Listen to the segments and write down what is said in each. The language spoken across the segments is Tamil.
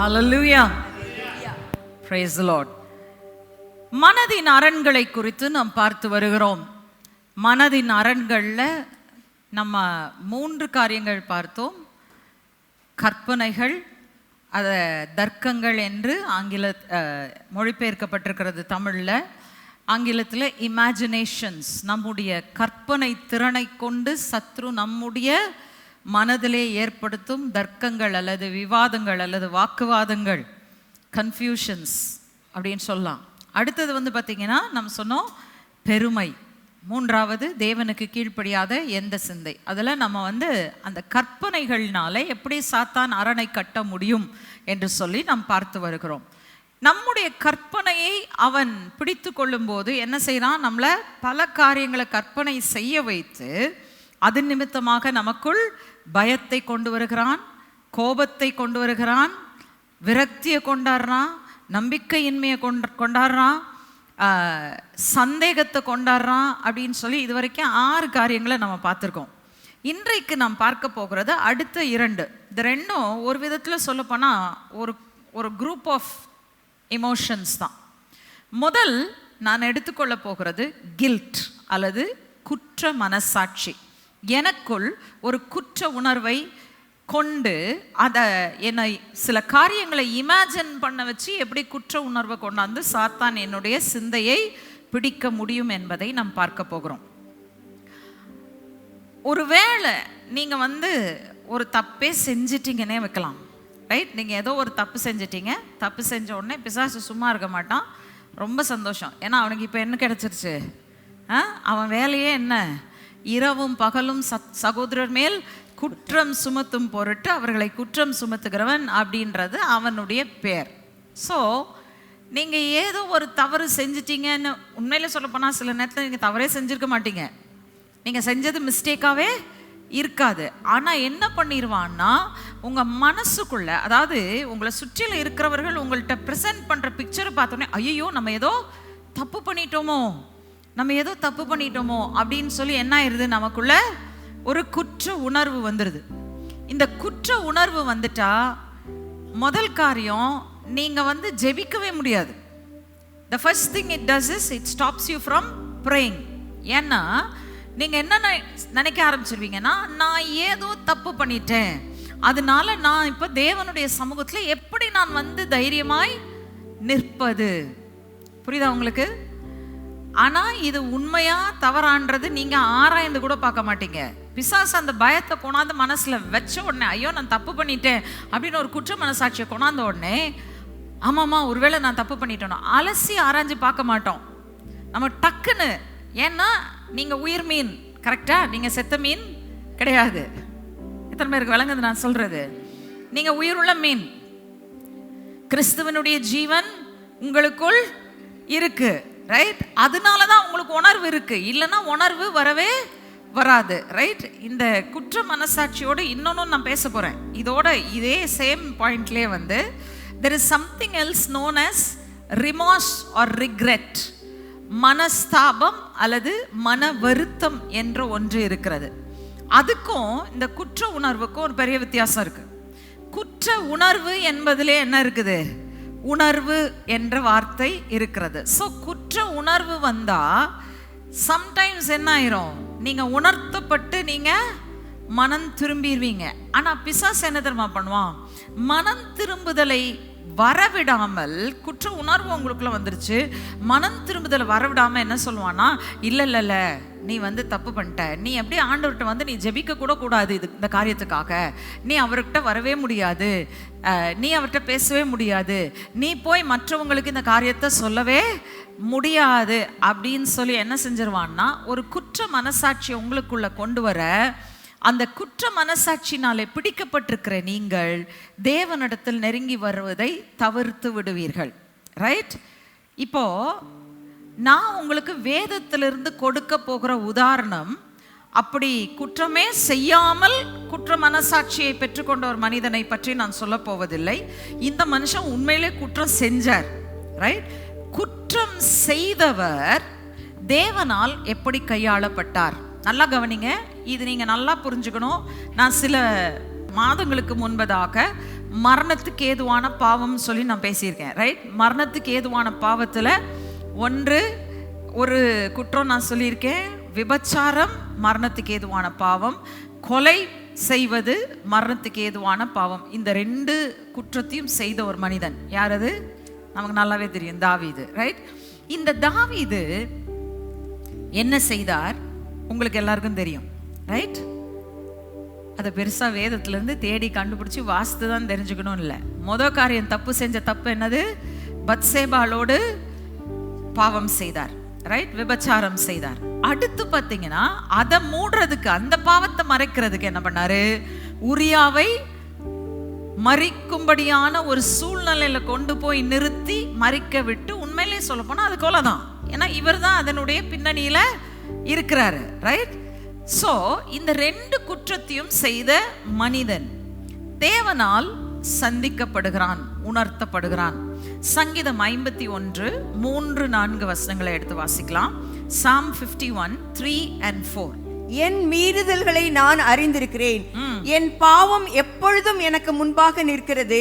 Hallelujah. Praise the Lord. மனதின் அரண்களை குறித்து நாம் பார்த்து வருகிறோம் மனதின் அரண்களில் நம்ம மூன்று காரியங்கள் பார்த்தோம் கற்பனைகள் அதை தர்க்கங்கள் என்று ஆங்கில மொழிபெயர்க்கப்பட்டிருக்கிறது தமிழில் ஆங்கிலத்தில் இமேஜினேஷன்ஸ் நம்முடைய கற்பனை திறனை கொண்டு சத்ரு நம்முடைய மனதிலே ஏற்படுத்தும் தர்க்கங்கள் அல்லது விவாதங்கள் அல்லது வாக்குவாதங்கள் கன்ஃபியூஷன்ஸ் அப்படின்னு சொல்லலாம். அடுத்தது வந்து பார்த்திங்கன்னா நம்ம சொன்னோம் பெருமை. மூன்றாவது தேவனுக்கு கீழ்ப்படியாத எந்த சிந்தை. அதில் நம்ம வந்து அந்த கற்பனைகள்னால எப்படி சாத்தான் அரணை கட்ட முடியும் என்று சொல்லி நாம் பார்த்து வருகிறோம். நம்முடைய கற்பனையை அவன் பிடித்து கொள்ளும்போது என்ன செய்கிறான்? நம்மளை பல காரியங்களை கற்பனை செய்ய வைத்து அது நிமித்தமாக நமக்குள் பயத்தை கொண்டு வருகிறான் கோபத்தை கொண்டு வருகிறான் விரக்தியை கொண்டாடுறான் நம்பிக்கையின்மையை கொண்ட கொண்டாடுறான் சந்தேகத்தை கொண்டாடுறான் அப்படின்னு சொல்லி இது வரைக்கும் ஆறு காரியங்களை நம்ம பார்த்துருக்கோம். இன்றைக்கு நாம் பார்க்க போகிறது அடுத்த இரண்டு. இது ரெண்டும் ஒரு விதத்தில் சொல்லப்போனால் ஒரு ஒரு குரூப் ஆஃப் எமோஷன்ஸ் தான். முதல் நான் எடுத்துக்கொள்ள போகிறது கில்ட் அல்லது குற்ற மனசாட்சி. எனக்குள் ஒரு குற்ற உணர்வை கொண்டு அதை என்னை சில காரியங்களை இமேஜின் பண்ண வச்சு எப்படி குற்ற உணர்வை கொண்டாந்து சாத்தான் என்னுடைய சிந்தையை பிடிக்க முடியும் என்பதை நாம் பார்க்க போகிறோம். ஒருவேளை நீங்கள் வந்து ஒரு தப்பே செஞ்சிட்டிங்கன்னே வைக்கலாம். ரைட் நீங்கள் ஏதோ ஒரு தப்பு செஞ்சிட்டீங்க. தப்பு செஞ்ச உடனே பிசாசு சும்மா இருக்க மாட்டான். ரொம்ப சந்தோஷம். ஏன்னா அவனுக்கு இப்போ என்ன கிடச்சிருச்சு? ஆ? அவன் வேலையே என்ன? இரவும் பகலும் சத் சகோதரர் மேல் குற்றம் சுமத்தும் பொருட்டு அவர்களை குற்றம் சுமத்துகிறவன் அப்படின்றது அவனுடைய பேர். ஸோ நீங்கள் ஏதோ ஒரு தவறு செஞ்சிட்டீங்கன்னு உண்மையில் சொல்லப்போனால் சில நேரத்தில் நீங்கள் தவறே செஞ்சுருக்க மாட்டீங்க. நீங்கள் செஞ்சது மிஸ்டேக்காகவே இருக்காது. ஆனால் என்ன பண்ணிடுவான்னா உங்கள் மனசுக்குள்ள அதாவது உங்களை சுற்றியில் இருக்கிறவர்கள் உங்கள்கிட்ட ப்ரெசென்ட் பண்ணுற பிக்சரை பார்த்தோன்னே ஐயோ நம்ம ஏதோ தப்பு பண்ணிட்டோமோ. நம்ம ஏதோ தப்பு பண்ணிட்டோமோ அப்படின்னு சொல்லி என்ன ஆயிடுது நமக்குள்ள ஒரு குற்ற உணர்வு வந்துடுது இந்த குற்ற உணர்வு வந்துட்டா முதல் காரியம் நீங்கள் வந்து ஜெபிக்கவே முடியாது. The first thing it does is it stops you from praying ஏன்னா நீங்கள் என்ன நினைக்க ஆரம்பிச்சிருவீங்கன்னா நான் ஏதோ தப்பு பண்ணிட்டேன். அதனால நான் இப்போ தேவனுடைய சமூகத்தில் எப்படி நான் வந்து தைரியமாய் நிற்பது? புரியுதா உங்களுக்கு? ஆனால் இது உண்மையா தவறான்றது நீங்கள் ஆராய்ந்து கூட பார்க்க மாட்டீங்க. பிசாசு அந்த பயத்தை கொண்டாந்து மனசில் வச்ச உடனே ஐயோ நான் தப்பு பண்ணிட்டேன் அப்படின்னு ஒரு குற்ற மனசாட்சியை கொண்டாந்த உடனே ஆமாம்மா ஒருவேளை நான் தப்பு பண்ணிட்டேனோ? அலசி ஆராய்ஞ்சு பார்க்க மாட்டோம். நம்ம டக்குன்னு ஏன்னா நீங்கள் உயிர் மீன் கரெக்டாக நீங்கள் செத்த மீன் கிடையாது. எத்தனை பேருக்கு விளங்குது நான் சொல்கிறது நீங்கள் உயிருள்ள மீன். கிறிஸ்துவனுடைய ஜீவன் உங்களுக்குள் இருக்குது ரைட் அதனால தான் உங்களுக்கு உணர்வு இருக்குது இல்லைன்னா உணர்வு வரவே வராது. ரைட் இந்த குற்ற மனசாட்சியோடு இன்னொன்று நான் பேச போகிறேன் இதோட இதே சேம் பாயிண்ட்லேயே வந்து there is something else known as remorse or regret மனஸ்தாபம் அல்லது மன வருத்தம் என்ற ஒன்று இருக்கிறது. அதுக்கும் இந்த குற்ற உணர்வுக்கும் ஒரு பெரிய வித்தியாசம் இருக்குது குற்ற உணர்வு என்பதிலே என்ன இருக்குது? உணர்வு என்ற வார்த்தை இருக்கிறது. ஸோ குற்ற உணர்வு வந்தால் சம்டைம்ஸ் என்ன ஆயிரும் நீங்கள் உணர்த்தப்பட்டு நீங்கள் மனம் திரும்பிடுவீங்க ஆனால் பிசாஸ் என்ன தெரியுமா பண்ணுவான்? மனம் திரும்புதலை வரவிடாமல் குற்ற உணர்வு உங்களுக்குள்ள வந்துருச்சு. மனம் திரும்புதலை வரவிடாமல் என்ன சொல்லுவான்னா இல்லை இல்லை நீ வந்து தப்பு பண்ணிட்ட. நீ எப்படி ஆண்டவர்கிட்ட வந்து நீ ஜெபிக்க கூட கூடாது இது இந்த காரியத்துக்காக. நீ அவர்கிட்ட வரவே முடியாது. நீ அவர்கிட்ட பேசவே முடியாது. நீ போய் மற்றவங்களுக்கு இந்த காரியத்தை சொல்லவே முடியாது அப்படின்னு சொல்லி என்ன செஞ்சிருவான்னா ஒரு குற்ற மனசாட்சியை உங்களுக்குள்ளே கொண்டு வர அந்த குற்ற மனசாட்சினாலே பிடிக்கப்பட்டிருக்கிற நீங்கள் தேவனிடத்தில் நெருங்கி வருவதை தவிர்த்து விடுவீர்கள். ரைட் இப்போது நான் உங்களுக்கு வேதத்திலிருந்து கொடுக்க போகிற உதாரணம் அப்படி குற்றமே செய்யாமல் குற்ற மனசாட்சியை பெற்றுக்கொண்ட ஒரு மனிதனை பற்றி நான் சொல்ல போவதில்லை. இந்த மனுஷன் உண்மையிலே குற்றம் செஞ்சார் ரைட் குற்றம் செய்தவர் தேவனால் எப்படி கையாளப்பட்டார்? நல்லா கவனிங்க இது நீங்க நல்லா புரிஞ்சுக்கணும். நான் சில மாதங்களுக்கு முன்பதாக மரணத்துக்கு ஏதுவான பாவம் சொல்லி நான் பேசியிருக்கேன் ரைட் மரணத்துக்கு ஏதுவான பாவத்தில் ஒன்று ஒரு குற்றம் நான் சொல்லியிருக்கேன். விபச்சாரம் மரணத்துக்கு ஏதுவான பாவம். கொலை செய்வது மரணத்துக்கு ஏதுவான பாவம். இந்த ரெண்டு குற்றத்தையும் செய்த ஒரு மனிதன். யார் அது நமக்கு நல்லாவே தெரியும். தாவீது. ரைட் இந்த தாவீது என்ன செய்தார்? உங்களுக்கு எல்லாருக்கும் தெரியும். ரைட் அதை பெருசாக வேதத்துலேருந்து தேடி கண்டுபிடிச்சி வாஸ்து தான் தெரிஞ்சுக்கணும் இல்லை. மொத காரியம் தப்பு செஞ்ச தப்பு என்னது? பத்சேபாலோடு பாவம் செய்தார் ரைட் விபச்சாரம் செய்தார். அடுத்து பார்த்தீங்கன்னா அதை மூடுறதுக்கு அந்த பாவத்தை மறைக்கிறதுக்கு என்ன பண்ணாரு? உரியாவை மறிக்கும்படியான ஒரு சூழ்நிலையில கொண்டு போய் நிறுத்தி மறிக்க விட்டு உண்மையிலேயே சொல்ல போனா அது கொலைதான் ஏன்னா இவர் தான் அதனுடைய பின்னணியில இருக்கிறாரு ரைட் சோ இந்த ரெண்டு குற்றத்தையும் செய்த மனிதன் தேவனால் சந்திக்கப்படுகிறான் உணர்த்தப்படுகிறான். சங்கீதம் ஐம்பத்தி ஒன்று மூன்று நான்கு வசனங்களை எடுத்து வாசிக்கலாம். Psalm fifty one three and four என் மீறுதல்களை நான் அறிந்திருக்கிறேன். என் பாவம் எப்பொழுதும் எனக்கு முன்பாக நிற்கிறது.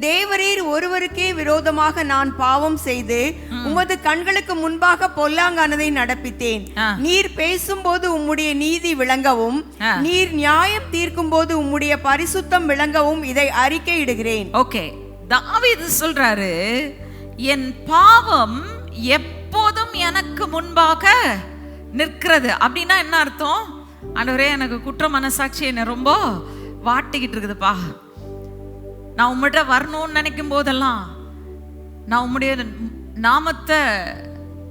தேவரீர் ஒருவருக்கே விரோதமாக நான் பாவம் செய்து உமது கண்களுக்கு முன்பாக பொல்லாங்கானதை நடப்பித்தேன். நீர் பேசும்போது உம்முடைய நீதி விளங்கவும். நீர் நியாயம் தீர்க்கும்போது உம்முடைய பரிசுத்தம் விளங்கவும் இதை அறிக்கையிடுகிறேன். ஓகே தாவீது சொல்றாரு என் பாவம் எப்போதும் எனக்கு முன்பாக நிற்கிறது. அப்படின்னா என்ன அர்த்தம்? ஆண்டவரே எனக்கு குற்ற மனசாட்சி என்னை ரொம்ப வாட்டிக்கிட்டு இருக்குதுப்பா. நான் உம்மிட்ட வரணும்னு நினைக்கும் போதெல்லாம் நான் உம்முடைய நாமத்தை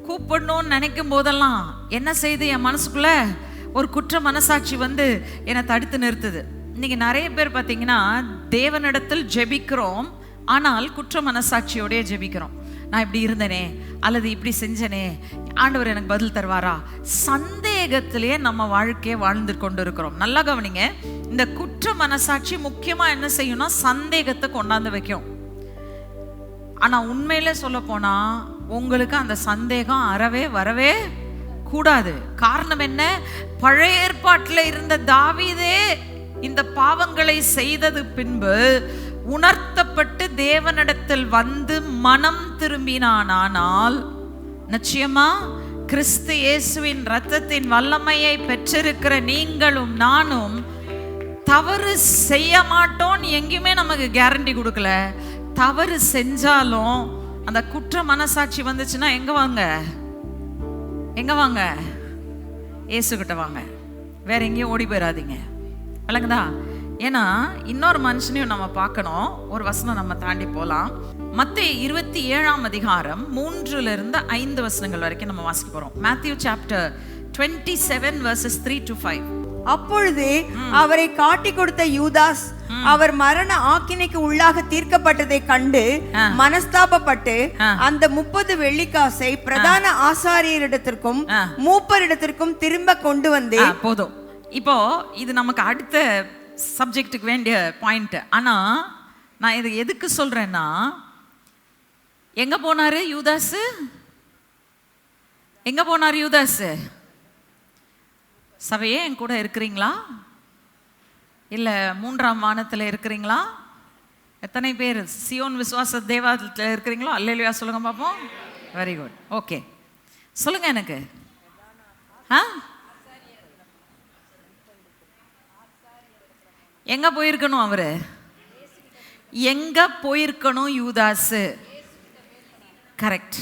கூப்பிடணும்னு நினைக்கும் போதெல்லாம் என்ன செய்து என் மனசுக்குள்ள ஒரு குற்ற மனசாட்சி வந்து என்னை தடுத்து நிறுத்துது. இன்னைக்கு நிறைய பேர் பார்த்தீங்கன்னா தேவனிடத்தில் ஜெபிக்கிறோம் ஆனால் குற்ற மனசாட்சியோடய ஜெபிக்கிறோம். நான் இப்படி இருந்தனே அல்லது இப்படி செஞ்சனே ஆண்டவர் எனக்கு பதில் தருவாரா? சந்தேகத்திலேயே நம்ம வாழ்க்கையை வாழ்ந்து கொண்டு இருக்கிறோம் நல்லா கவனிங்க இந்த குற்ற மனசாட்சி முக்கியமா என்ன செய்யும்னா சந்தேகத்தை கொண்டாந்து வைக்கும். ஆனால் உண்மையிலே சொல்ல போனால் உங்களுக்கு அந்த சந்தேகம் அறவே வரவே கூடாது. காரணம் என்ன? பழைய ஏற்பாட்டில் இருந்த தாவிதே இந்த பாவங்களை செய்தது பின்பு உணர்த்தப்பட்டு தேவனிடத்தில் வந்து மனம் திரும்பினானால் நிச்சயமா கிறிஸ்து இயேசுவின் ரத்தத்தின் வல்லமையை பெற்றிருக்கிற நீங்களும் நானும் தவறு செய்ய மாட்டோம்னு எங்கேயுமே நமக்கு கேரண்டி கொடுக்கல. தவறு செஞ்சாலும் அந்த குற்ற மனசாட்சி வந்துச்சுன்னா எங்க வாங்க? எங்க வாங்க? இயேசுகிட்ட வாங்க. வேற எங்கேயும் ஓடி போயிடாதீங்க விளங்குதா? ஏன்னா இன்னொரு மனுஷனையும் நம்ம பார்க்கணும். ஒரு வசனம் நம்ம தாண்டி போகலாம் மத்திய இருபத்தி ஏழாம் அதிகாரம் மூன்றுல இருந்து ஐந்து வசனங்கள் வரைக்கும் நம்ம வாசிக்க போறோம். Matthew chapter twenty seven verses three to five அப்பொழுது அவரை காட்டி கொடுத்த யூதாஸ் அவர் மரண ஆக்கினைக்கு உள்ளாக தீர்க்கப்பட்டதை கண்டு மனஸ்தாபப்பட்டு அந்த முப்பது வெள்ளிக்காசை பிரதான ஆசாரியரிடத்திற்கும். மூப்பரிடத்திற்கும் திரும்ப கொண்டு வந்து போதும். இப்போ இது நமக்கு அடுத்த சப்ஜெக்ட்டுக்கு வேண்டிய பாயிண்ட்டு ஆனால் நான் இது எதுக்கு சொல்கிறேன்னா எங்கே போனாரு யூதாஸு? எங்கே போனார் யூதாஸு? சபையே என் கூட இருக்கிறீங்களா? இல்லை மூன்றாம் வானத்தில் இருக்கிறீங்களா? எத்தனை பேர்? சியோன் விசுவாச தேவாலயத்தில் இருக்கிறீங்களோ? அல்லையா சொல்லுங்க பார்ப்போம் வெரி குட் ஓகே சொல்லுங்கள் எனக்கு. ஆ எங்க போயிருக்கணும் அவரு? எங்க போயிருக்கணும் யூதாசு? கரெக்ட்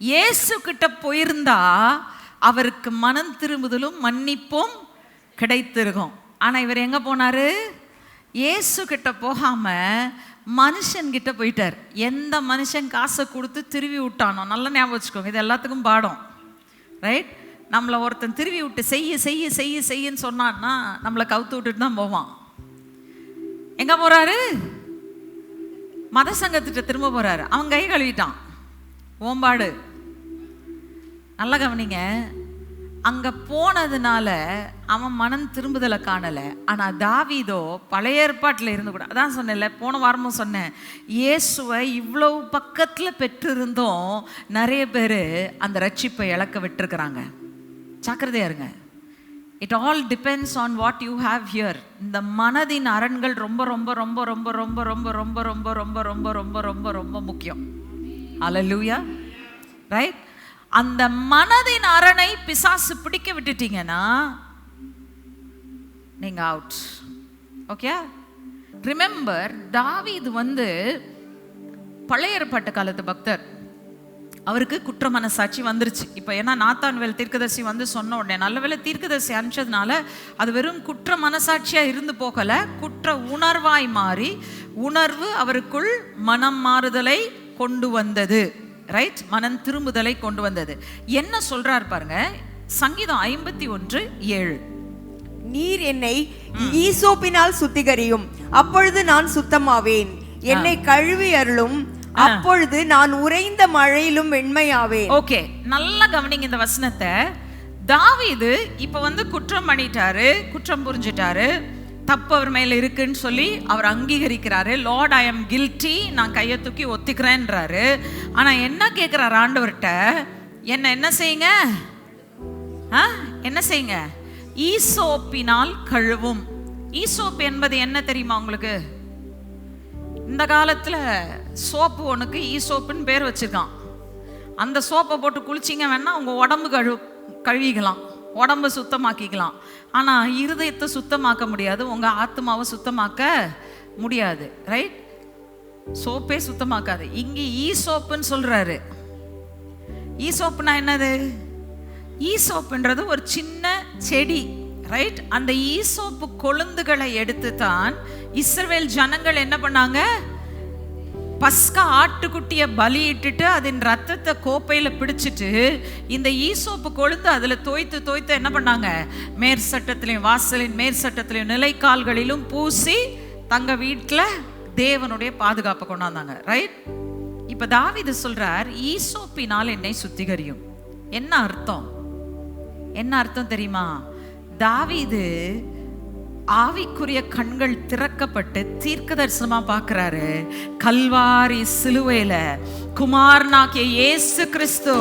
இயேசு கிட்ட போயிருந்தா அவருக்கு மனம் திரும்புதலும் மன்னிப்பும் கிடைத்திருக்கும். ஆனா இவர் எங்க போனாரு? இயேசு கிட்ட போகாம மனுஷன்கிட்ட போயிட்டார். எந்த மனுஷன் காசை கொடுத்து திருவி விட்டானோ? நல்லா ஞாபகம் வச்சுக்கோங்க இது எல்லாத்துக்கும் பாடம். ரைட் நம்மளை ஒருத்தன் திருவி விட்டு செய்ய செய்ய செய்ய செய்யன்னு சொன்னான்னா நம்மளை கவுத்து விட்டுட்டு தான் போவான். எங்க போறாரு? மத சங்கத்திட்ட திரும்ப போறாரு. அவன் கை கழுவிட்டான். ஓம்பாடு. நல்லா கவனிங்க. அங்க போனதுனால அவன் மனம் திரும்புதலை காணல. ஆனா தாவிதோ பழைய ஏற்பாட்டில் இருந்து கூட அதான் சொன்னேன்ல போன வாரமும் சொன்னேன். இயேசுவை இவ்வளவு பக்கத்துல பெற்றிருந்தோம் நிறைய பேர் அந்த ரட்சிப்பை இழக்க விட்டுருக்குறாங்க. ஜாக்கிரதையா இருங்க. It all depends on what you have here இந்த மனதின் அரண்கள் ரொம்ப ரொம்ப ரொம்ப ரொம்ப ரொம்ப ரொம்ப ரொம்ப ரொம்ப ரொம்ப ரொம்ப ரொம்ப ரொம்ப ரொம்ப முக்கியம் அலலூயா ரைட் அந்த மனதின் அரணை பிசாசு பிடிக்க விட்டுட்டீங்கன்னா நீங்க அவுட் ஓகே ரிமெம்பர் தாவீது வந்து பழைய ஏற்பாட்டு காலத்து பக்தர் அவருக்கு குற்ற மனசாட்சி வந்துருச்சு. இப்போ ஏன்னா நாத்தான்வேல் தீர்க்கதரிசி வந்து சொன்ன உடனே நல்ல வேளை தீர்க்கதரிசி அனுப்பிச்சதுனால அது வெறும் குற்ற மனசாட்சியா இருந்து போகல. குற்ற உணர்வாய் மாறி உணர்வு அவருக்குள் மனம் மாறுதலை கொண்டு வந்தது. ரைட் மனம் திரும்புதலை கொண்டு வந்தது. என்ன சொல்றார் பாருங்க. சங்கீதம் ஐம்பத்தி ஒன்று ஏழு. நீர் என்னை ஈசோப்பினால் சுத்திகரியும். அப்பொழுது நான் சுத்தமாவேன். என்னை கழுவி அருளும். அப்பொழுது நான் உறைந்த மழையிலும் வெண்மையாவேன். ஓகே நல்லா கவனிங்க இந்த வசனத்தை. தாவீது இப்ப வந்து குற்றம் பண்ணிட்டாரு குற்றம் புரிஞ்சிட்டாரு. தப்பு அவர் மேல இருக்குன்னு சொல்லி அவர் அங்கீகரிக்கிறாரு. லார்ட் ஐ எம் கில்ட்டி நான் கையை தூக்கி ஒத்திக்கிறேன்றாரு. ஆனா என்ன கேட்கிறார் ஆண்டவர்கிட்ட? என்ன என்ன செய்யுங்க? என்ன செய்யுங்க? ஈசோப்பினால் கழுவும். ஈசோப் என்பது என்ன தெரியுமா உங்களுக்கு? இந்த காலத்தில் சோப்பு ஒன்றுக்கு ஈ சோப்புன்னு பேர் வச்சுருக்கான். அந்த சோப்பை போட்டு குளிச்சிங்க வேணால் உங்கள் உடம்பு கழு கழுவிக்கலாம். உடம்பு சுத்தமாக்கிக்கலாம். ஆனால் இருதயத்தை சுத்தமாக்க முடியாது உங்கள் ஆத்மாவை சுத்தமாக்க முடியாது. ரைட் சோப்பே சுத்தமாக்காது. இங்கே ஈ சோப்புன்னு சொல்கிறாரு ஈ சோப்புனா என்னது? ஈ சோப்புன்றது ஒரு சின்ன செடி. ரைட் அந்த ஈசோப்பு கொழுந்துகளை எடுத்து தான் இஸ்ரவேல் ஜனங்கள் என்ன பண்ணாங்க? பஸ்கா ஆட்டுக்குட்டியை பலியிட்டுட்டு அதன் ரத்தத்தை கோப்பையில் பிடிச்சிட்டு இந்த ஈசோப்பு கொழுந்து அதில் தோய்த்து தோய்த்து என்ன பண்ணாங்க? மேற் சட்டத்திலையும் வாசலின் மேற் சட்டத்திலையும் நிலைக்கால்களிலும் பூசி தங்க வீட்டில் தேவனுடைய பாதுகாப்பை கொண்டாந்தாங்க. ரைட் இப்போ தாவீது சொல்கிறார் ஈசோப்பினால் என்னை சுத்திகரியும். என்ன அர்த்தம்? என்ன அர்த்தம் தெரியுமா? தாவீது ஆவிக்குரிய கண்கள் திறக்கப்பட்டு தீர்க்க தரிசனமா பார்க்கறாரு கல்வாரி சிலுவையில குமாரனாகிய இயேசு கிறிஸ்து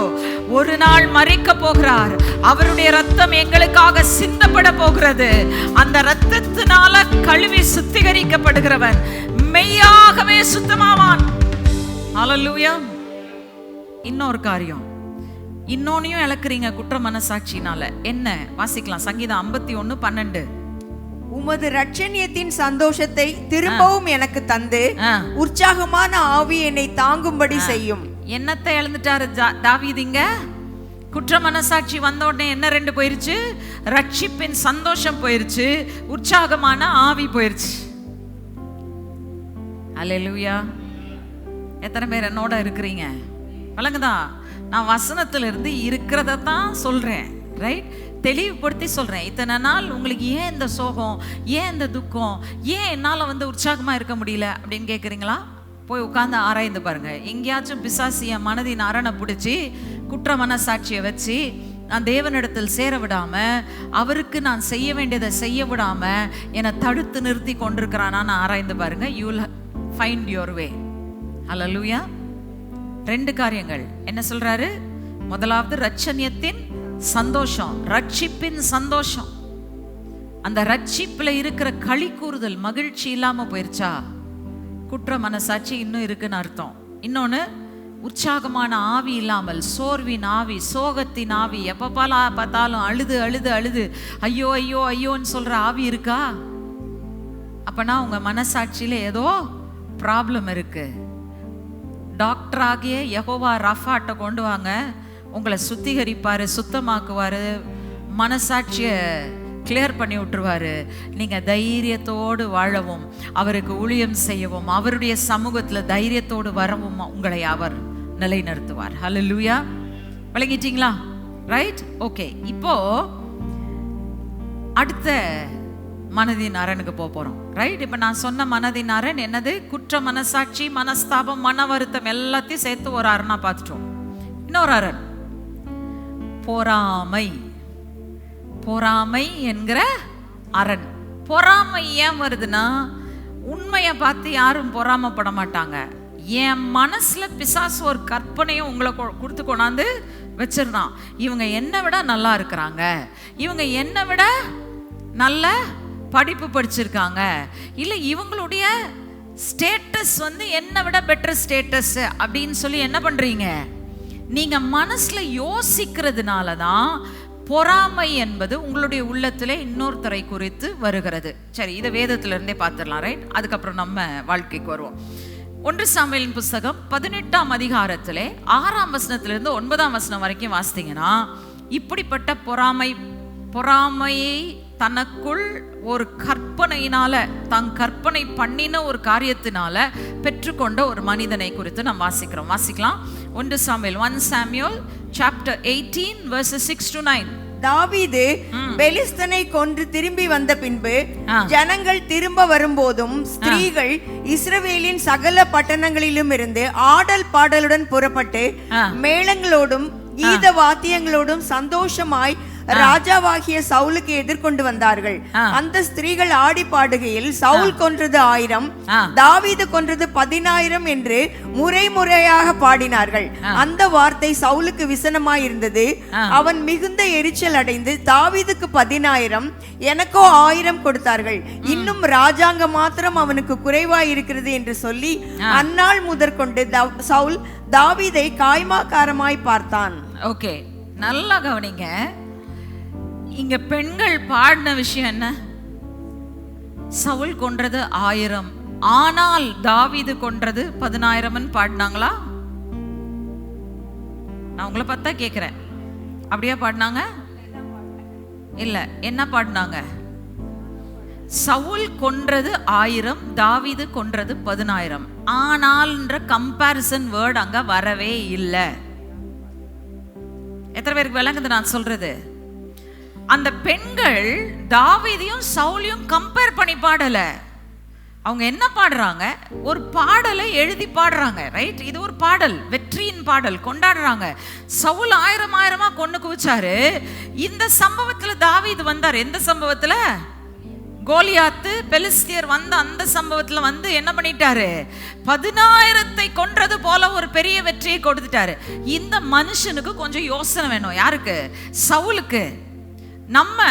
ஒரு நாள் மறைக்க போகிறார். அவருடைய ரத்தம் எங்களுக்காக சிந்தப்பட போகிறது. அந்த ரத்தத்தினால கழுவி சுத்திகரிக்கப்படுகிறவன் மெய்யாகவே சுத்தமாவான். ஹalleluya. இன்னொரு காரியம். இன்னொன்னையும் இழக்கிறீங்க குற்ற மனசாட்சினால. என்ன? வாசிக்கலாம். சங்கீதம் ஐம்பத்தி ஒண்ணு பன்னெண்டு. உமது ரட்சணியத்தின் சந்தோஷத்தை திரும்பவும் எனக்கு தந்து. உற்சாகமான ஆவி என்னை தாங்கும்படி செய்யும். என்னத்தை இழந்துட்டாரு தாவீதுங்க குற்ற மனசாட்சி வந்த உடனே என்ன ரெண்டு போயிருச்சு? ரட்சிப்பின் சந்தோஷம் போயிருச்சு உற்சாகமான ஆவி போயிருச்சு. அல்லேலூயா எத்தனை பேர் என்னோட இருக்கிறீங்க? வழங்குதா நான் வசனத்திலிருந்து இருக்கிறத தான் சொல்கிறேன் ரைட் தெளிவுபடுத்தி சொல்கிறேன் இத்தனை நாள் உங்களுக்கு ஏன் இந்த சோகம் ஏன் இந்த துக்கம் ஏன் என்னால் வந்து உற்சாகமாக இருக்க முடியல அப்படின்னு கேட்குறீங்களா போய் உட்காந்து ஆராய்ந்து பாருங்கள் எங்கேயாச்சும் பிசாசிய மனதின் அரணை பிடிச்சி குற்ற மனசாட்சியை வச்சு நான் தேவனிடத்தில் சேர விடாமல் அவருக்கு நான் செய்ய வேண்டியதை செய்ய விடாமல் என்னை தடுத்து நிறுத்தி கொண்டிருக்கிறானான்னு ஆராய்ந்து பாருங்க. You find your way hallelujah ரெண்டு காரியங்கள். என்ன சொல்றாரு? முதலாவது ரட்சணியத்தின் சந்தோஷம் ரட்சிப்பின் சந்தோஷம். அந்த ரட்சிப்பில் இருக்கிற களி கூறுதல் மகிழ்ச்சி இல்லாம போயிருச்சா? குற்ற மனசாட்சி இன்னும் இருக்குன்னு அர்த்தம். இன்னொன்னு உற்சாகமான ஆவி இல்லாமல் சோர்வின் ஆவி சோகத்தின் ஆவி எப்பப்பாலா பார்த்தாலும் அழுது அழுது அழுது ஐயோ ஐயோ ஐயோன்னு சொல்ற ஆவி இருக்கா? அப்பனா உங்க மனசாட்சியில ஏதோ ப்ராப்ளம் இருக்குது டாக்டராகிய யகோவா ரஃபாட்டை கொண்டு வாங்க. உங்களை சுத்திகரிப்பார் சுத்தமாக்குவார் மனசாட்சியை கிளியர் பண்ணி விட்டுருவாரு. நீங்கள் தைரியத்தோடு வாழவும் அவருக்கு ஊழியம் செய்யவும் அவருடைய சமூகத்தில் தைரியத்தோடு வரவும் உங்களை அவர் நிலைநிறுத்துவார். ஹலோ லூயா விளங்கிட்டீங்களா? ரைட் ஓகே இப்போ அடுத்த மனதின் அரணுக்கு போக போகிறோம் ரைட் இப்போ நான் சொன்ன மனதின் அரண் என்னது? குற்ற மனசாட்சி மனஸ்தாபம் மன வருத்தம் எல்லாத்தையும் சேர்த்து ஒரு அரணா பார்த்துட்டோம். இன்னொரு அரண். பொறாமை. பொறாமை என்கிற அரண். பொறாமை ஏன் வருதுன்னா உண்மையை பார்த்து யாரும் பொறாமப்பட மாட்டாங்க. என் மனசுல பிசாசு ஒரு கற்பனையும் உங்களை கொ- கொடுத்து கொண்டாந்து வச்சிருந்தான். இவங்க என்னை விட நல்லா இருக்கிறாங்க. இவங்க என்னை விட நல்ல படிப்பு படிச்சிருக்காங்க. இல்லை இவங்களுடைய ஸ்டேட்டஸ் வந்து என்னை விட பெட்டர் ஸ்டேட்டஸ் அப்படின்னு சொல்லி என்ன பண்ணுறீங்க நீங்கள் மனசில் யோசிக்கிறதுனால தான் பொறாமை என்பது உங்களுடைய உள்ளத்தில் இன்னொருத்தரை குறித்து வருகிறது. சரி இதை வேதத்திலிருந்தே பார்த்துடலாம் ரைட் அதுக்கப்புறம் நம்ம வாழ்க்கைக்கு வருவோம். ஒன்று சாமியலின் புஸ்தகம் பதினெட்டாம் அதிகாரத்திலே ஆறாம் வசனத்திலிருந்து ஒன்பதாம் வசனம் வரைக்கும் வாசித்தீங்கன்னா இப்படிப்பட்ட பொறாமை பொறாமையை தனக்குள் ஒரு கற்பனையினால தான் கற்பனை பண்ணின ஒரு காரியத்தினால பெற்றுக்கொண்ட ஒரு மனிதனை குறித்து நாம் வாசிக்கிறோம். வாசிக்கலாம். ஒன்று Samuel one Samuel chapter eighteen verses six to nine தாவீது பெலிஸ்தனை கொன்று திரும்பி வந்த பின்பு. ஜனங்கள் திரும்ப வரும்போதும் ஸ்திரீகள் இஸ்ரவேலின் சகல பட்டணங்களிலும் இருந்து ஆடல் பாடலுடன் புறப்பட்டு. மேளங்களோடும் கீத வாத்தியங்களோடும் சந்தோஷமாய் ராஜாவாகிய சவுலுக்கு எதிர்கொண்டு வந்தார்கள். அந்த ஸ்திரீகள் ஆடி பாடுகையில் சவுல் கொன்றது ஆயிரம். தாவீது கொன்றது பதினாயிரம் என்று முறை முறையாக பாடினார்கள். அந்த வார்த்தை சவுலுக்கு விசனமாய் இருந்தது. அவன் மிகுந்த எரிச்சல் அடைந்து தாவீதுக்கு பதினாயிரம் எனக்கோ ஆயிரம் கொடுத்தார்கள். இன்னும் ராஜாங்கம் மாத்திரம் அவனுக்கு குறைவாய் இருக்கிறது என்று சொல்லி அந்நாள் முதற்கொண்டு சவுல் தாவீதை காய்மாக்காரமாய் பார்த்தான். ஓகே நல்லா கவனிங்க. இங்க பெண்கள் பாடின விஷயம் என்ன? சவுல் கொன்றது ஆயிரம். ஆனால் தாவிது கொன்றது பதினாயிரம்னு பாடினாங்களா? நான் உங்களை பார்த்தா கேட்குறேன் அப்படியா பாடினாங்க? இல்ல என்ன பாடினாங்க? சவுல் கொன்றது ஆயிரம் தாவிது கொன்றது பதினாயிரம். ஆனால்ன்ற கம்பாரிசன் வேர்டு அங்க வரவே இல்லை. எத்தனை பேருக்கு விளங்குது நான் சொல்றது? அந்த பெண்கள் தாவீதியும் சவுலியும் கம்பேர் பண்ணி பாடல. அவங்க என்ன பாடுறாங்க? ஒரு பாடலை எழுதி பாடுறாங்க ரைட் இது ஒரு பாடல் வெற்றியின் பாடல் கொண்டாடுறாங்க. சவுல் ஆயிரம் ஆயிரமா கொண்டு குவிச்சாரு. இந்த சம்பவத்துல தாவீது வந்தார். எந்த சம்பவத்துல? கோலியாத்து பெலிஸ்தியர் வந்த அந்த சம்பவத்துல வந்து என்ன பண்ணிட்டாரு? பதினாயிரத்தை கொன்றது போல ஒரு பெரிய வெற்றியை கொடுத்துட்டாரு. இந்த மனுஷனுக்கு கொஞ்சம் யோசனை வேணும். யாருக்கு? சவுலுக்கு. நம்ம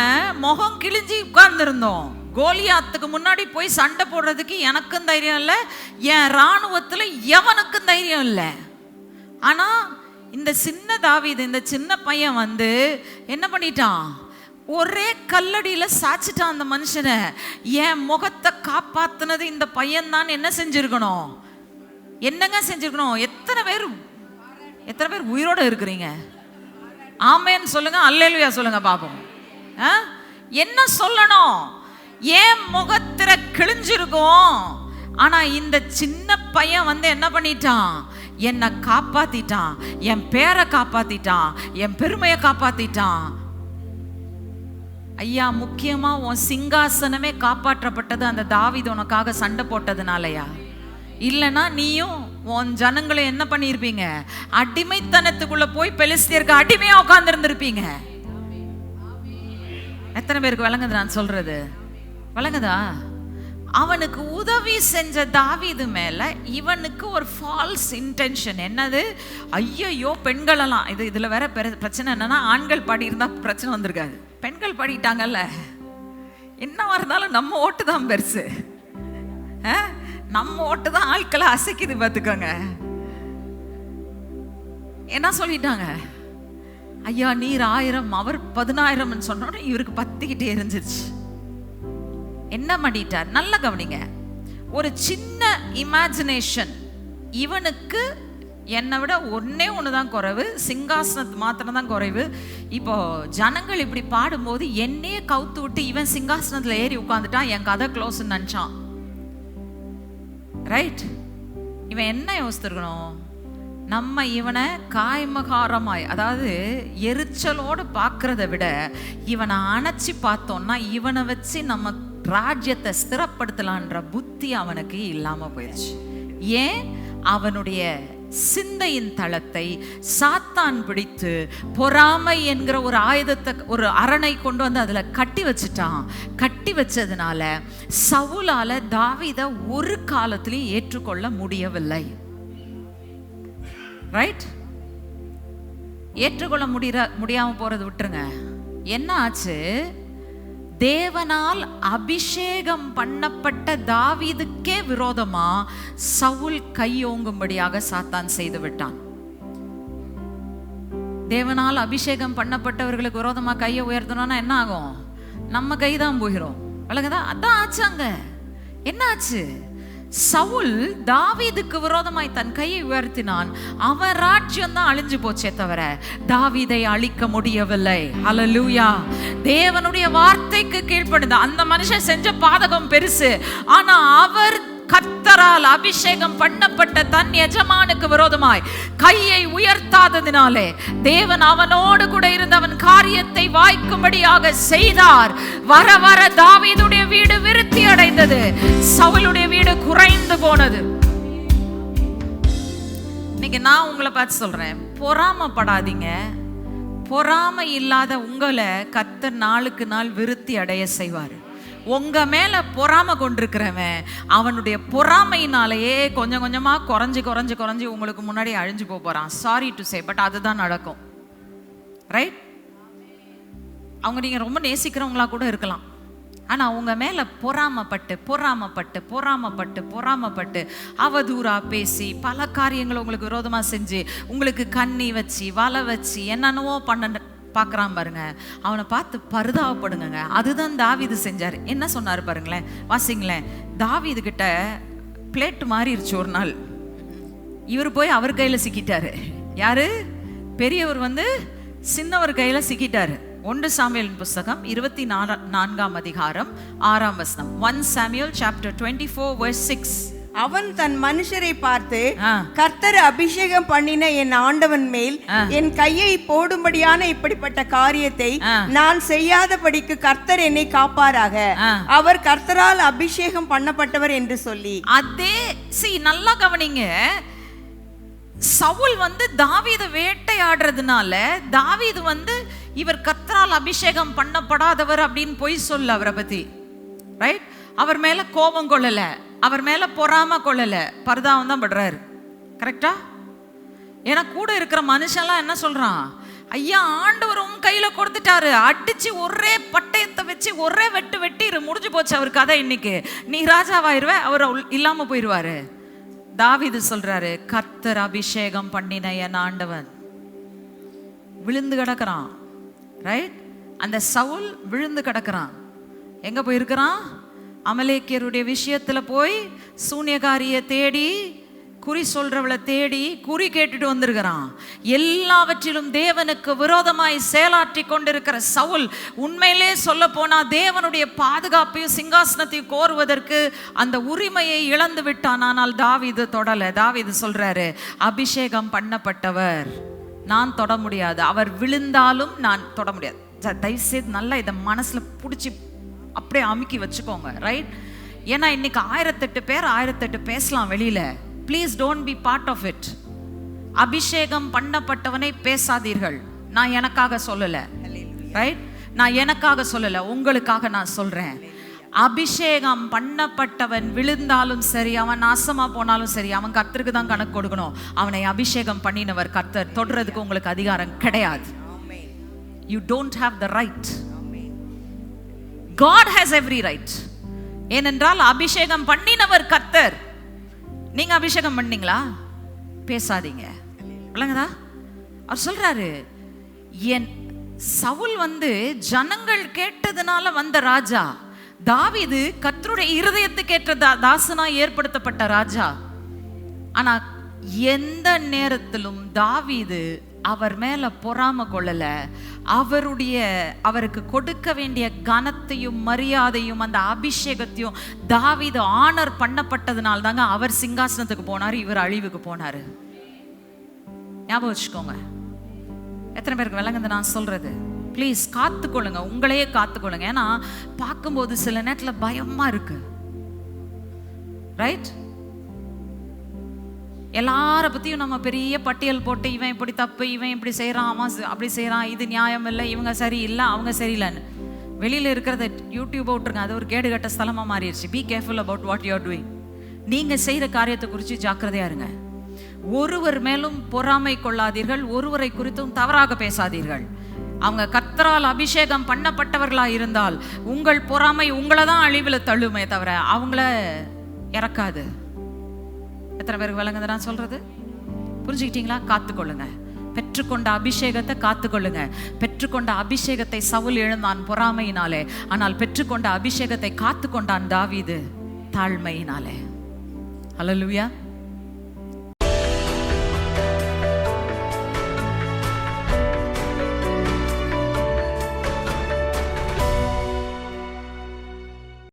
முகம் கிழிஞ்சி உட்கார்ந்துருந்தோம். கோலியாத்துக்கு முன்னாடி போய் சண்டை போடுறதுக்கு எனக்கும் தைரியம் இல்லை என் இராணுவத்தில் எவனுக்கும் தைரியம் இல்லை. ஆனால் இந்த சின்ன தாவிது இந்த சின்ன பையன் வந்து என்ன பண்ணிட்டான்? ஒரே கல்லடியில் சாச்சிட்டான் அந்த மனுஷனை. என் முகத்தை காப்பாத்துனது இந்த பையன்தான். என்ன செஞ்சிருக்கணும்? என்னங்க செஞ்சுருக்கணும்? எத்தனை பேர் எத்தனை பேர் உயிரோட இருக்கிறீங்க? ஆமேன்னு சொல்லுங்க அல்லேலுயா சொல்லுங்க பாப்போம். என்ன சொல்லணும்? ஏன் முகத்திர கிழிஞ்சிருக்கும்? ஆனா இந்த சின்ன பையன் வந்து என்ன பண்ணிட்டான்? என்னை காப்பாத்திட்டான். என் பேரை காப்பாத்திட்டான். என் பெருமையை காப்பாத்திட்டான். ஐயா முக்கியமா உன் சிங்காசனமே காப்பாற்றப்பட்டது அந்த தாவிது உனக்காக சண்டை போட்டதுனாலயா? இல்லைன்னா நீயும் உன் ஜனங்களை என்ன பண்ணியிருப்பீங்க அடிமைத்தனத்துக்குள்ள போய் பெலிஸ்தியருக்கு அடிமையா உட்கார்ந்து இருந்திருப்பீங்க எத்தனை பேருக்கு விளங்குது நான் சொல்றது? விளங்குதா? அவனுக்கு உதவி செஞ்ச தாவிது மேல இவனுக்கு ஒரு ஃபால்ஸ் இன்டென்ஷன் என்னது? ஐயையோ பெண்களெல்லாம். இது இதுல வேற பெரு- பிரச்சனை என்னன்னா ஆண்கள் பாடியிருந்தா பிரச்சனை வந்திருக்காது. பெண்கள் பாடிட்டாங்கல்ல. என்னவா இருந்தாலும் நம்ம ஓட்டு தான் பெருசு. ஆ? நம்ம ஓட்டு தான் ஆட்களை அசைக்குது பார்த்துக்கோங்க. என்ன சொல்லிட்டாங்க? ஐயா நீர் ஆயிரம் அவர் பதினாயிரம்னு சொன்னோட இவருக்கு பத்திக்கிட்டே இருந்துச்சு. என்ன பண்ணிட்டார் நல்லா கவனிங்க. ஒரு சின்ன இமேஜினேஷன் இவனுக்கு என்னை விட ஒன்னே ஒன்று தான் குறைவு. சிங்காசனத்து மாத்திரம் தான் குறைவு. இப்போ ஜனங்கள் இப்படி பாடும்போது என்னையே கவுத்து விட்டு இவன் சிங்காசனத்துல ஏறி உட்காந்துட்டான் என் கதை க்ளோஸ்ன்னு நினச்சான். ரைட் இவன் என்ன யோசித்திருக்கணும்? நம்ம இவனை காய்மகாரமாய் அதாவது எரிச்சலோடு பார்க்கறத விட இவனை அணைச்சி பார்த்தோம்னா இவனை வச்சு நம்ம ராஜ்யத்தை ஸ்திரப்படுத்தலான்ற புத்தி அவனுக்கு இல்லாமல் போயிடுச்சு. ஏன்? அவனுடைய சிந்தையின் தளத்தை சாத்தான் பிடித்து பொறாமை என்கிற ஒரு ஆயுதத்தை ஒரு அரணை கொண்டு வந்து அதில் கட்டி வச்சுட்டான். கட்டி வச்சதுனால சவுலால தாவித ஒரு காலத்திலையும் ஏற்றுக்கொள்ள முடியவில்லை. ரைட் ஏற்றுக்கொள்ள முடிய முடியாம போறது விட்டுருங்க. என்ன ஆச்சு? தேவனால் அபிஷேகம் பண்ணப்பட்ட தாவீதுக்கே விரோதமா சவுல் கையோங்கும்படியாக சாத்தான் செய்து விட்டான். தேவனால் அபிஷேகம் பண்ணப்பட்டவர்களுக்கு விரோதமா கையை உயர்த்தணும்னா என்ன ஆகும்? நம்ம கை தான் போகிறோம். விளங்குதா? அதான் ஆச்சு அங்க. என்ன ஆச்சு? சவுல் தாவீதுக்கு விரோதமாய் தன் கையை உயர்த்தினான். அவன் ராஜ்யம் தான் அழிஞ்சு போச்சே தவிர தாவீதை அழிக்க முடியவில்லை. அலலூயா தேவனுடைய வார்த்தைக்கு கீழ்ப்படுது அந்த மனுஷன் செஞ்ச பாதகம் பெருசு. ஆனா அவர் கர்த்தரால் அபிஷேகம் பண்ணப்பட்ட தன் எஜமானுக்கு விரோதமாய் கையை உயர்த்தாததினாலே தேவன் அவனோடு கூட இருந்தவன் காரியத்தை வாய்க்கும்படியாக செய்தார். வர வர தாவீதுடைய வீடு விருத்தி அடைந்தது. சவுளுடைய வீடு குறைந்து போனது. இன்னைக்கு நான் உங்களை பார்த்து சொல்றேன். பொறாமப்படாதீங்க. பொறாமை இல்லாத உங்களை கத்த நாளுக்கு நாள் விருத்தி அடைய செய்வார். உங்க மேல பொறாம கொண்டிருக்கிறவன் அவனுடைய பொறாமையினாலேயே கொஞ்சம் கொஞ்சமா குறைஞ்சு குறைஞ்சு குறைஞ்சு உங்களுக்கு முன்னாடி அழிஞ்சு போக போறான். சாரி டு சே பட் அதுதான் நடக்கும். ரைட் அவங்க நீங்க ரொம்ப நேசிக்கிறவங்களா கூட இருக்கலாம். ஆனால் அவங்க மேலே பொறாமப்பட்டு பொறாமப்பட்டு பொறாமப்பட்டு பொறாமப்பட்டு அவதூறாக பேசி பல காரியங்களை உங்களுக்கு விரோதமாக செஞ்சு உங்களுக்கு கண்ணி வச்சு வலை வச்சு என்னென்னவோ பண்ண பார்க்குறான் பாருங்க. அவனை பார்த்து பரிதாபப்படுங்க அதுதான் தாவிது செஞ்சார். என்ன சொன்னார் பாருங்களேன்? வாசிங்களேன். தாவிது கிட்ட பிளேட் மாறிடுச்சு ஒரு நாள். இவர் போய் அவர் கையில் சிக்கிட்டாரு. யாரு? பெரியவர் வந்து சின்னவர் கையில் சிக்கிட்டாரு. ஒன்று சாமியலின் புஸ்தகம் இருபத்தி நாலா நான்காம் அதிகாரம் ஆறாம் வசனம். One Samuel chapter twenty four verse six அவன் தன் மனுஷரை பார்த்து கர்த்தர் அபிஷேகம் பண்ணின என் ஆண்டவன் மேல் என் கையை போடும்படியான இப்படிப்பட்ட காரியத்தை. நான் செய்யாதபடிக்கு கர்த்தர் என்னை காப்பாராக. அவர் கர்த்தரால் அபிஷேகம் பண்ணப்பட்டவர் என்று சொல்லி. அதே சி நல்லா கவனிங்க. சவுல் வந்து தாவீதை வேட்டையாடுறதுனால தாவீது வந்து இவர் கத்தரால் அபிஷேகம் பண்ணப்படாதவர் அப்படின்னு பொய் சொல்ல அவரை பத்தி. ரைட் அவர் மேல கோபம் கொள்ளல. அவர் மேல பொறாம கொள்ளல. பரிதாபம் தான் படுறாரு. கரெக்டா ஏன்னா கூட இருக்கிற மனுஷன்லாம் என்ன சொல்றான்? ஐயா ஆண்டவர் உன் கையில கொடுத்துட்டாரு. அடிச்சு ஒரே பட்டயத்தை வச்சு ஒரே வெட்டு வெட்டி முடிஞ்சு போச்சு அவர் கதை இன்னைக்கு. நீ ராஜாவாயிருவ அவர் உள்- இல்லாம போயிருவாரு. தாவீது சொல்றாரு கத்தர் அபிஷேகம் பண்ணின என் ஆண்டவன். விழுந்து கிடக்குறான். ரைட் அந்த சவுல் விழுந்து கிடக்குறான். எங்க போயிருக்கிறான்? அமலேக்கியருடைய விஷயத்துல போய் சூனியகாரிய தேடி குறி சொல்றவளை தேடி குறி கேட்டுட்டு வந்திருக்கிறான். எல்லாவற்றிலும் தேவனுக்கு விரோதமாய் செயலாற்றி கொண்டிருக்கிற சவுல் உண்மையிலே சொல்ல போனா தேவனுடைய பாதுகாப்பையும் சிங்காசனத்தையும் கோருவதற்கு அந்த உரிமையை இழந்து விட்டான். ஆனால் தாவிது தொடல. தாவிது சொல்றாரு அபிஷேகம் பண்ணப்பட்டவர். நான் தொட முடியாது. அவர் விழுந்தாலும் நான் தொட முடியாது. தயவுசெய்து நல்லா இதை மனசுல பிடிச்சி அப்படியே அமுக்கி வச்சுக்கோங்க ரைட் ஏன்னா இன்னைக்கு ஆயிரத்தெட்டு பேர் ஆயிரத்தெட்டு பேசலாம் வெளியில. Please don't be part of it அபிஷேகம் பண்ணப்பட்டவனை பேசாதீர்கள். நான் எனக்காக சொல்லல. ரைட் நான் எனக்காக சொல்லல. உங்களுக்காக நான் சொல்றேன். அபிஷேகம் பண்ணப்பட்டவன் விழுந்தாலும் சரி அவன் நாசமா போனாலும் சரி அவன் கத்தருக்கு தான் கணக்கு கொடுக்கணும். அவனை அபிஷேகம் பண்ணினவர் கர்த்தர். தொடுறதுக்கு உங்களுக்கு அதிகாரம் கிடையாது. You don't have the right God has every right ஏனென்றால் அபிஷேகம் பண்ணினவர் கத்தர் நீங்க அபிஷேகம் பண்ணீங்களா? பேசாதீங்க. விளங்குதா? அவர் சொல்றாரு என் சவுல் வந்து ஜனங்கள் கேட்டதுனால வந்த ராஜா. தாவீது கத்தருடைய இருதயத்துக்கு ஏற்ற தா- தாசனா ஏற்படுத்தப்பட்ட ராஜா. ஆனா எந்த நேரத்திலும் தாவிது அவர் மேல பொறாம கொள்ளல. அவருடைய அவருக்கு கொடுக்க வேண்டிய கனத்தையும் மரியாதையும் அந்த அபிஷேகத்தையும் தாவிது ஆனர் பண்ணப்பட்டதுனால தாங்க அவர் சிங்காசனத்துக்கு போனார் இவர் அழிவுக்கு போனாரு. ஞாபகம் வச்சுக்கோங்க. எத்தனை பேருக்கு விளங்குது நான் சொல்றது? ப்ளீஸ் காத்துக்கொள்ளுங்க. உங்களையே காத்துக்கொள்ளுங்க. ஏன்னா பார்க்கும்போது சில நேரத்தில் பயமா இருக்கு. ரைட் எல்லார பத்தியும் நம்ம பெரிய பட்டியல் போட்டு இவன் இப்படி தப்பு இவன் இப்படி செய்றான் அவன் அப்படி செய்றான் இது நியாயம் இல்லை இவங்க சரியில்லை அவங்க சரியில்லைன்னு. வெளியில இருக்கிறத யூடியூப் விட்டுருங்க. அது ஒரு கேடுகட்ட ஸ்தலமா மாறிடுச்சு. Be careful about what you're doing நீங்க செய்யற காரியத்தை குறித்து ஜாக்கிரதையா இருங்க. ஒருவர் மேலும் பொறாமை கொள்ளாதீர்கள். ஒருவரை குறித்தும் தவறாக பேசாதீர்கள். அவங்க கத்தரால் அபிஷேகம் பண்ணப்பட்டவர்களாக இருந்தால் உங்கள் பொறாமை உங்களை தான் அழிவில் தள்ளுமே தவிர அவங்கள இறக்காது. எத்தனை பேருக்கு விளங்குது நான் சொல்கிறது புரிஞ்சுக்கிட்டீங்களா? காத்துக்கொள்ளுங்க. பெற்றுக்கொண்ட அபிஷேகத்தை காத்துக்கொள்ளுங்க. பெற்றுக்கொண்ட அபிஷேகத்தை சவுல் எழுந்தான் பொறாமையினாலே. ஆனால் பெற்றுக்கொண்ட அபிஷேகத்தை காத்துக்கொண்டான் தாவீது தாழ்மையினாலே. ஹalleluya.